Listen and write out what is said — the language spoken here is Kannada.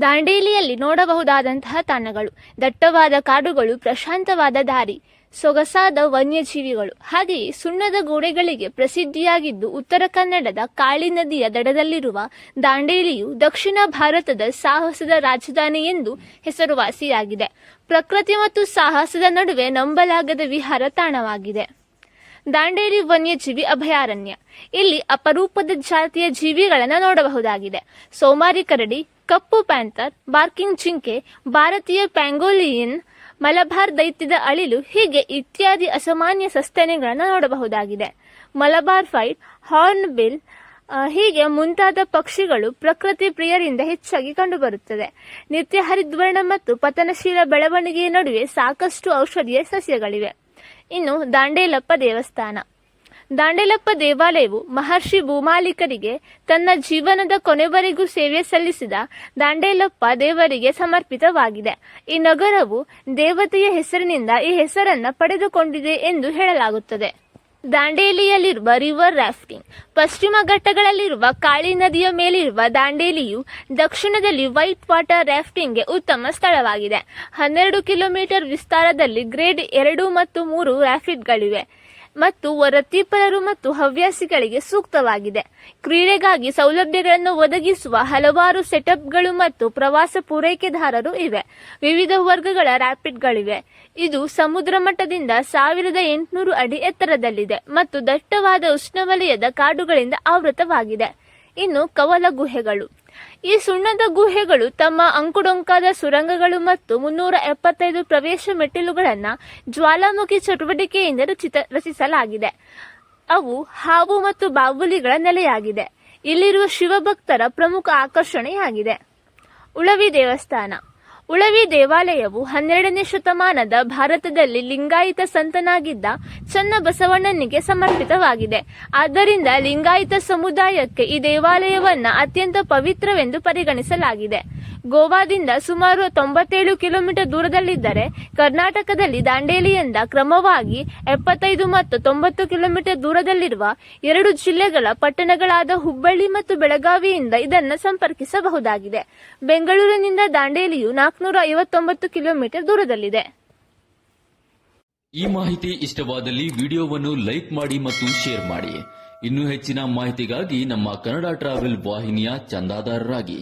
ದಾಂಡೇಲಿಯಲ್ಲಿ ನೋಡಬಹುದಾದಂತಹ ತಾಣಗಳು, ದಟ್ಟವಾದ ಕಾಡುಗಳು, ಪ್ರಶಾಂತವಾದ ದಾರಿ, ಸೊಗಸಾದ ವನ್ಯಜೀವಿಗಳು, ಹಾಗೆಯೇ ಸುಣ್ಣದ ಗೋಡೆಗಳಿಗೆ ಪ್ರಸಿದ್ಧಿಯಾಗಿದ್ದು ಉತ್ತರ ಕನ್ನಡದ ಕಾಳಿ ನದಿಯ ದಡದಲ್ಲಿರುವ ದಾಂಡೇಲಿಯು ದಕ್ಷಿಣ ಭಾರತದ ಸಾಹಸದ ರಾಜಧಾನಿ ಎಂದು ಹೆಸರುವಾಸಿಯಾಗಿದೆ. ಪ್ರಕೃತಿ ಮತ್ತು ಸಾಹಸದ ನಡುವೆ ನಂಬಲಾಗದ ವಿಹಾರ ತಾಣವಾಗಿದೆ. ದಾಂಡೇಲಿ ವನ್ಯಜೀವಿ ಅಭಯಾರಣ್ಯ. ಇಲ್ಲಿ ಅಪರೂಪದ ಜಾತಿಯ ಜೀವಿಗಳನ್ನು ನೋಡಬಹುದಾಗಿದೆ. ಸೋಮಾರಿ ಕರಡಿ ಕಪ್ಪು ಪ್ಯಾಂಥರ್, ಬಾರ್ಕಿಂಗ್ ಜಿಂಕೆ ಭಾರತೀಯ ಪ್ಯಾಂಗೋಲಿಯನ್, ಮಲಬಾರ್ ದೈತ್ಯದ ಅಳಿಲು ಹೀಗೆ ಇತ್ಯಾದಿ ಅಸಾಮಾನ್ಯ ಸಸ್ತನಿಗಳನ್ನು ನೋಡಬಹುದಾಗಿದೆ. ಮಲಬಾರ್ ಫೈಟ್, ಹಾರ್ನ್ ಬಿಲ್ ಹೀಗೆ ಮುಂತಾದ ಪಕ್ಷಿಗಳು ಪ್ರಕೃತಿ ಪ್ರಿಯರಿಂದ ಹೆಚ್ಚಾಗಿ ಕಂಡುಬರುತ್ತದೆ. ನಿತ್ಯ ಹರಿದ್ವರ್ಣ ಮತ್ತು ಪತನಶೀಲ ಬೆಳವಣಿಗೆಯ ನಡುವೆ ಸಾಕಷ್ಟು ಔಷಧೀಯ ಸಸ್ಯಗಳಿವೆ. ಇನ್ನು ದಾಂಡೇಲಪ್ಪ ದೇವಸ್ಥಾನ. ದಾಂಡೇಲಪ್ಪ ದೇವಾಲಯವು ಮಹರ್ಷಿ ಭೂಮಾಲಿಕರಿಗೆ ತನ್ನ ಜೀವನದ ಕೊನೆವರೆಗೂ ಸೇವೆ ಸಲ್ಲಿಸಿದ ದಾಂಡೇಲಪ್ಪ ದೇವರಿಗೆ ಸಮರ್ಪಿತವಾಗಿದೆ. ಈ ನಗರವು ದೇವತೆಯ ಹೆಸರಿನಿಂದ ಈ ಹೆಸರನ್ನ ಪಡೆದುಕೊಂಡಿದೆ ಎಂದು ಹೇಳಲಾಗುತ್ತದೆ. ದಾಂಡೇಲಿಯಲ್ಲಿರುವ ರಿವರ್ ರಾಫ್ಟಿಂಗ್, ಪಶ್ಚಿಮ ಘಟ್ಟಗಳಲ್ಲಿರುವ ಕಾಳಿ ನದಿಯ ಮೇಲಿರುವ ದಾಂಡೇಲಿಯು ದಕ್ಷಿಣದಲ್ಲಿ ವೈಟ್ ವಾಟರ್ ರಾಫ್ಟಿಂಗ್ಗೆ ಉತ್ತಮ ಸ್ಥಳವಾಗಿದೆ. ಹನ್ನೆರಡು ಕಿಲೋಮೀಟರ್ ವಿಸ್ತಾರದಲ್ಲಿ ಗ್ರೇಡ್ ಎರಡು ಮತ್ತು ಮೂರು ರಾಫಿಡ್ಗಳಿವೆ ಮತ್ತು ವೃತ್ತಿಪರರು ಮತ್ತು ಹವ್ಯಾಸಿಗಳಿಗೆ ಸೂಕ್ತವಾಗಿದೆ. ಕ್ರೀಡೆಗಾಗಿ ಸೌಲಭ್ಯಗಳನ್ನು ಒದಗಿಸುವ ಹಲವಾರು ಸೆಟಪ್ಗಳು ಮತ್ತು ಪ್ರವಾಸ ಪೂರೈಕೆದಾರರು ಇವೆ. ವಿವಿಧ ವರ್ಗಗಳ ರ್ಯಾಪಿಡ್ಗಳಿವೆ ಇದು ಸಮುದ್ರ ಮಟ್ಟದಿಂದ ಸಾವಿರದ ಎಂಟುನೂರು ಅಡಿ ಎತ್ತರದಲ್ಲಿದೆ ಮತ್ತು ದಟ್ಟವಾದ ಉಷ್ಣವಲಯದ ಕಾಡುಗಳಿಂದ ಆವೃತವಾಗಿದೆ. ಇನ್ನು ಕವಲ ಗುಹೆಗಳು. ಈ ಸುಣ್ಣದ ಗುಹೆಗಳು ತಮ್ಮ ಅಂಕುಡೊಂಕಾದ ಸುರಂಗಗಳು ಮತ್ತು ಮುನ್ನೂರ ಎಪ್ಪತ್ತೈದು ಪ್ರವೇಶ ಮೆಟ್ಟಿಲುಗಳನ್ನು ಜ್ವಾಲಾಮುಖಿ ಚಟುವಟಿಕೆಯಿಂದ ರಚಿತ, ರಚಿಸಲಾಗಿದೆ. ಅವು ಹಾವು ಮತ್ತು ಬಾವುಲಿಗಳ ನೆಲೆಯಾಗಿದೆ. ಇಲ್ಲಿರುವ ಶಿವಭಕ್ತರ ಪ್ರಮುಖ ಆಕರ್ಷಣೆಯಾಗಿದೆ. ಉಳವಿ ದೇವಸ್ಥಾನ. ಉಳವಿ ದೇವಾಲಯವು ಹನ್ನೆರಡನೇ ಶತಮಾನದ ಭಾರತದಲ್ಲಿ ಲಿಂಗಾಯತ ಸಂತನಾಗಿದ್ದ ಚನ್ನಬಸವಣ್ಣನಿಗೆ ಸಮರ್ಪಿತವಾಗಿದೆ. ಆದ್ದರಿಂದ ಲಿಂಗಾಯಿತ ಸಮುದಾಯಕ್ಕೆ ಈ ದೇವಾಲಯವನ್ನ ಅತ್ಯಂತ ಪವಿತ್ರವೆಂದು ಪರಿಗಣಿಸಲಾಗಿದೆ. ಗೋವಾದಿಂದ ಸುಮಾರು ತೊಂಬತ್ತೇಳು ಕಿಲೋಮೀಟರ್ ದೂರದಲ್ಲಿದ್ದರೆ ಕರ್ನಾಟಕದಲ್ಲಿ ದಾಂಡೇಲಿಯಿಂದ ಕ್ರಮವಾಗಿ ಎಪ್ಪತ್ತೈದು ಮತ್ತು ತೊಂಬತ್ತು ಕಿಲೋಮೀಟರ್ ದೂರದಲ್ಲಿರುವ ಎರಡು ಜಿಲ್ಲೆಗಳ ಪಟ್ಟಣಗಳಾದ ಹುಬ್ಬಳ್ಳಿ ಮತ್ತು ಬೆಳಗಾವಿಯಿಂದ ಇದನ್ನು ಸಂಪರ್ಕಿಸಬಹುದಾಗಿದೆ. ಬೆಂಗಳೂರಿನಿಂದ ದಾಂಡೇಲಿಯು ನಾಲ್ಕುನೂರ ಐವತ್ತೊಂಬತ್ತು ಕಿಲೋಮೀಟರ್ ದೂರದಲ್ಲಿದೆ. ಈ ಮಾಹಿತಿ ಇಷ್ಟವಾದಲ್ಲಿ ವಿಡಿಯೋವನ್ನು ಲೈಕ್ ಮಾಡಿ ಮತ್ತು ಶೇರ್ ಮಾಡಿ. ಇನ್ನೂ ಹೆಚ್ಚಿನ ಮಾಹಿತಿಗಾಗಿ ನಮ್ಮ ಕನ್ನಡ ಟ್ರಾವೆಲ್ ವಾಹಿನಿಯ ಚಂದಾದಾರರಾಗಿ.